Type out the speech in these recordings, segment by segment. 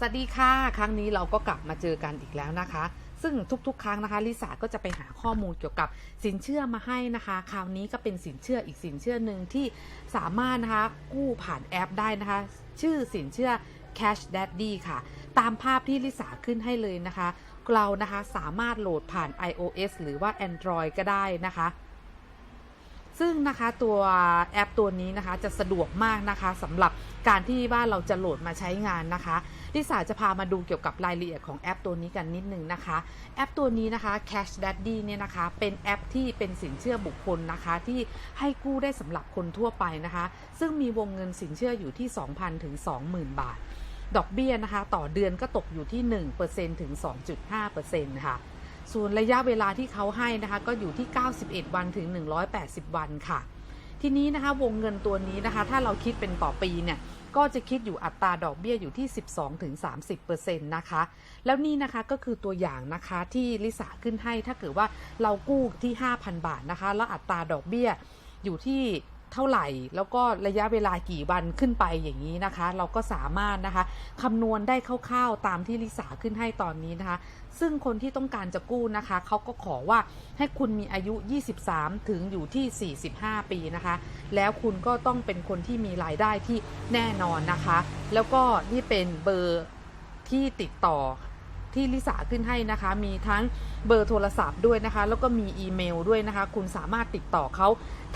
สวัสดีค่ะ ครั้งนี้เราก็กลับมาเจอกันอีกแล้วนะคะ ซึ่งทุกๆ ครั้งนะคะลิสาก็จะไปหาข้อมูลเกี่ยวกับสินเชื่อมาให้นะคะ คราวนี้ก็เป็นสินเชื่ออีกสินเชื่อหนึ่งที่สามารถนะคะกู้ผ่านแอปได้นะคะ ชื่อสินเชื่อ Cash Daddy ค่ะ ตามภาพที่ลิสาขึ้นให้เลยนะคะ เรานะคะสามารถโหลดผ่าน iOS หรือว่า Android ก็ได้นะคะ ซึ่งนะคะตัวแอปตัวนี้นะคะจะสะดวกมากนะคะสำหรับการที่ว่าเราจะโหลดมาใช้งานนะคะลิสาจะพามาดูเกี่ยวกับรายละเอียดของแอปตัวนี้กันนิดนึงนะคะ แอปตัวนี้นะคะ Cash Daddy เนี่ยนะคะ เป็นแอปที่เป็นสินเชื่อบุคคลนะคะ ที่ให้กู้ได้สำหรับคนทั่วไปนะคะ ซึ่งมีวงเงินสินเชื่ออยู่ที่ 2,000ถึง20,000 บาท ดอกเบี้ยนะคะ ต่อเดือนก็ตกอยู่ที่ 1%ถึง 2.5%ค่ะ ส่วนระยะเวลาที่เขาให้นะคะก็อยู่ที่ 91 วันถึง 180 วันค่ะ ทีนี้นะคะวงเงินตัวนี้นะคะ ถ้าเราคิดเป็นต่อปีเนี่ยก็จะคิดอยู่อัตราดอกเบี้ยอยู่ที่ 12ถึง30%นะคะ แล้วนี่นะคะก็คือตัวอย่างนะคะที่ลิสาขึ้นให้ถ้าเกิดว่าเรากู้ที่ 5,000 บาทนะคะ แล้วอัตราดอกเบี้ยอยู่ที่ เท่าไหร่ แล้วก็ระยะเวลากี่วันขึ้นไปอย่างนี้นะคะ เราก็สามารถนะคะคำนวณได้คร่าวๆตามที่ลิสาขึ้นให้ตอนนี้นะคะ ซึ่งคนที่ต้องการจะกู้นะคะเขาก็ขอว่าให้คุณมีอายุ 23 ถึงอยู่ที่ 45 ปีนะคะ แล้วคุณก็ต้องเป็นคนที่มีรายได้ที่แน่นอนนะคะ แล้วก็นี่เป็นเบอร์ที่ติดต่อ ที่ลิสาขึ้นให้นะคะ มีทั้งเบอร์โทรศัพท์ด้วยนะคะ แล้วก็มีอีเมลด้วยนะคะ คุณสามารถติดต่อเขา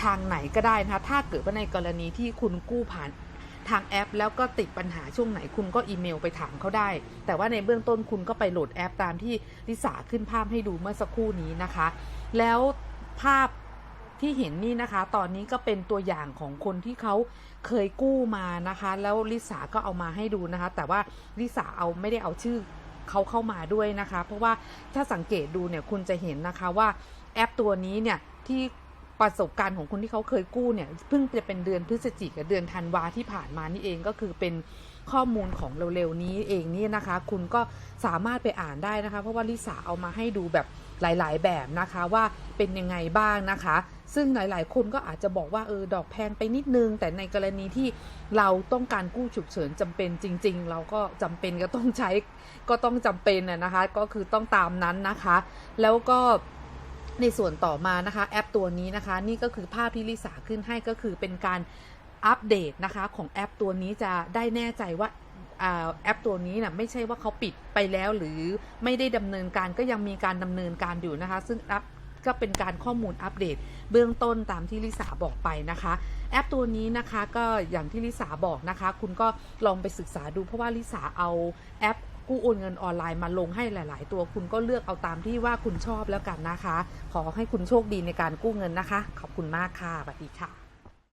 ทางไหนก็ได้นะคะ ถ้าเกิดว่าในกรณีที่คุณกู้ผ่านทางแอป แล้วก็ติดปัญหาช่วงไหนคุณก็อีเมลไปถามเขาได้ แต่ว่าในเบื้องต้นคุณก็ไปโหลดแอปตามที่ลิสาขึ้นภาพให้ดูเมื่อสักครู่นี้นะคะ แล้วภาพที่เห็นนี่นะคะ ตอนนี้ก็เป็นตัวอย่างของคนที่เขาเคยกู้มานะคะ แล้วลิสาก็เอามาให้ดูนะคะ แต่ว่าลิสาเอาไม่ได้เอาชื่อ เขาเข้ามาด้วยนะคะ เพราะว่าถ้าสังเกตดูเนี่ยคุณจะเห็นนะคะว่าแอปตัวนี้เนี่ยที่ ประสบการณ์ของคนที่เขาเคยกู้เนี่ยเพิ่งจะเป็นเดือนพฤศจิกกับเดือนธันวาที่ผ่านมานี่เองก็คือเป็นข้อมูลของเร็วๆนี้เองนี่นะคะ คุณก็สามารถไปอ่านได้นะคะ เพราะว่าลิสาเอามาให้ดูแบบหลายๆ แบบนะคะว่าเป็นยังไงบ้างนะคะ ซึ่งหลายๆ คนก็อาจจะบอกว่าเออดอกแพงไปนิดนึง แต่ในกรณีที่เราต้องการกู้ฉุกเฉินจำเป็นจริง ๆ เราก็จำเป็นก็ต้องใช้ก็ต้องจำเป็นนะนะคะ ก็คือต้องตามนั้นนะคะ แล้วก็ ในส่วนต่อมานะคะแอปตัวนี้นะคะนี่ก็คือภาพที่ลิสาขึ้นให้ก็คือเป็นการอัปเดตนะคะของแอปตัวนี้จะได้แน่ใจว่าแอปตัวนี้นะ่ะไม่ใช่ว่าเขาปิดไปแล้วหรือไม่ได้ดำเนินการก็ยังมีการดำเนินการอยู่นะคะ ซึ่งแอปก็เป็นการข้อมูลอัปเดต เบื้องต้นตามที่ลิสาบอกไปนะคะ แอปตัวนี้นะคะก็อย่างที่ลิสาบอกนะคะ คุณก็ลองไปศึกษาดูเพราะว่าลิสาเอาแอป กู้โอนเงินออนไลน์มาลงให้หลาย ๆ ตัวคุณก็เลือกเอาตามที่ว่าคุณชอบแล้วกันนะคะ ขอให้คุณโชคดีในการกู้เงินนะคะ ขอบคุณมากค่ะสวัสดีค่ะ